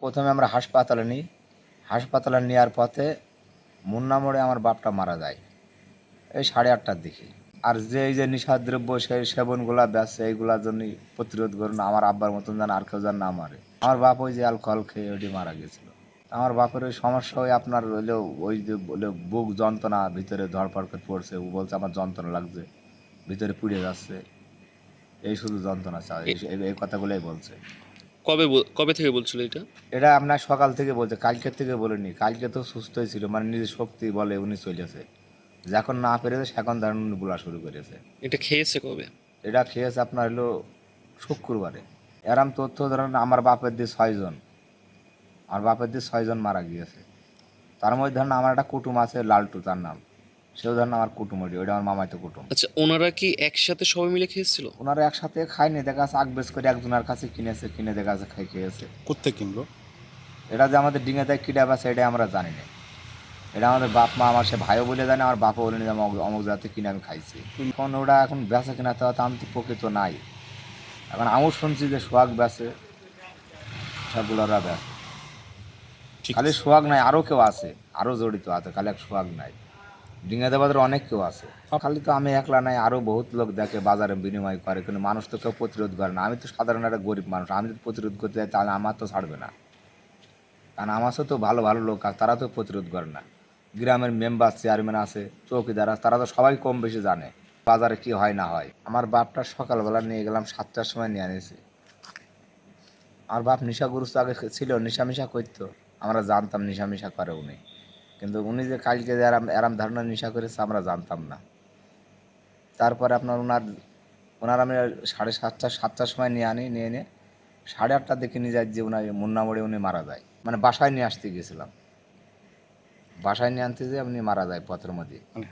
প্রথমে আমরা হাসপাতালে নিই। হাসপাতালে নেওয়ার পথে মুন্না মোড়ে আমার বাপটা মারা যায়। এই সাড়ে আটটার দিকে। আর যে এই যে নিশার দ্রব্য সেই সেবনগুলা বেচে, এইগুলার জন্যই প্রতিরোধ করুন। আমার আব্বার মতন যেন আর কেউ যেন না মারে। আমার বাপ ওই যে অ্যালকোহল খেয়ে ওটি মারা গেছিল। আমার বাপের ওই সমস্যা ওই আপনার হইলেও ওই যে বুক যন্ত্রণা, ভিতরে ধরপড় করে পড়ছে। ও বলছে, আমার যন্ত্রণা লাগছে, ভিতরে পুড়ে যাচ্ছে। এই শুধু যন্ত্রণা এই- এই কথাগুলোই বলছে। কবে বল- কবে থেকে বলছিল এটা? এটা আপনার সকাল থেকে বলছে কালকের থেকে বলেনি। কালকে তো সুস্থই ছিল মানে নিজের শক্তি বলে উনি চলেছে। যখন না পেরেছে সেখন ধরেন উনি বলা শুরু করেছে। এটা খেয়েছে কবে? এটা খেয়েছে আপনার হলো শুক্রবারে। এরম তথ্য ধরেন আমার বাপের দিয়ে ছয়জন আমার বাপের দিয়ে ছয়জন মারা গিয়েছে। তার মধ্যে ধরেন আমার একটা কুটুম আছে লালটু তার নাম। সেও ধরেন আমার কুটুম ওটি ওইটা আমার মামাইতো কুটুম। আচ্ছা ওনারা কি একসাথে সবাই মিলে খেয়েছিল? ওনারা একসাথে খায়নি দেখা যাচ্ছে আগবেজ করে একজনের কাছে কিনেছে কিনে দেখা যাচ্ছে খাই খেয়েছে। কোথেকে কিনলো? এটা যে আমাদের ডিঙে দেয় কিটা বাসে এটা আমরা জানি না। এটা আমাদের বাপ মা আমার সে ভাইও বলে জানে আমার বাপও বলে যে আমি অমুক- অমুক জাতে কিনে আমি খাইছি। এখন ওটা এখন বেচা কিনা তো আমি তো প্রকৃত নাই। এখন আমিও শুনছি যে সোহাগ বেচে সবগুলো ওরা বেচে। খালি সোহাগ নাই আরও কেউ আছে আরও জড়িত আছে খালি এক সোহাগ নাই। ডিঙে দেবাদের অনেক কেউ আছে। খালি তো আমি একলা নাই আরও বহুত লোক দেখে বাজারে বিনিময় করে কিন্তু মানুষ তো কেউ প্রতিরোধ করে না। আমি তো সাধারণ একটা গরিব মানুষ আমি যদি প্রতিরোধ করতে যাই তাহলে আমার তো ছাড়বে না। কারণ আমার তো ভালো ভালো লোক আছে তারা তো প্রতিরোধ করে না। গ্রামের মেম্বার চেয়ারম্যান আছে চৌকিদার আছে তারা তো সবাই কম বেশি জানে বাজারে কি হয় না হয়। আমার বাপটা সকালবেলা নিয়ে গেলাম সাতটার সময় নিয়ে আনিয়েছি আমার বাপ নেশা গুরুস্ত আগে ছিল নেশা মিশা করতো। আমরা জানতাম নেশা মিশা করে উনি। কিন্তু উনি যে কালকে যে আরাম আরাম ধারণা নেশা করেছে, আমরা জানতাম না। তারপরে আপনার ওনার ওনার আমি সাড়ে সাতটা সাতটার সময় নিয়ে আনি, নিয়ে এনে সাড়ে আটটার দিকে নিয়ে যাই যে ওনার মুন্না মোড়ে উনি মারা যায়। মানে বাসায় নিয়ে আসতে গেছিলাম। বাসায় নিয়ে আনতে যে উনি মারা যায় পথের মধ্যে। মানে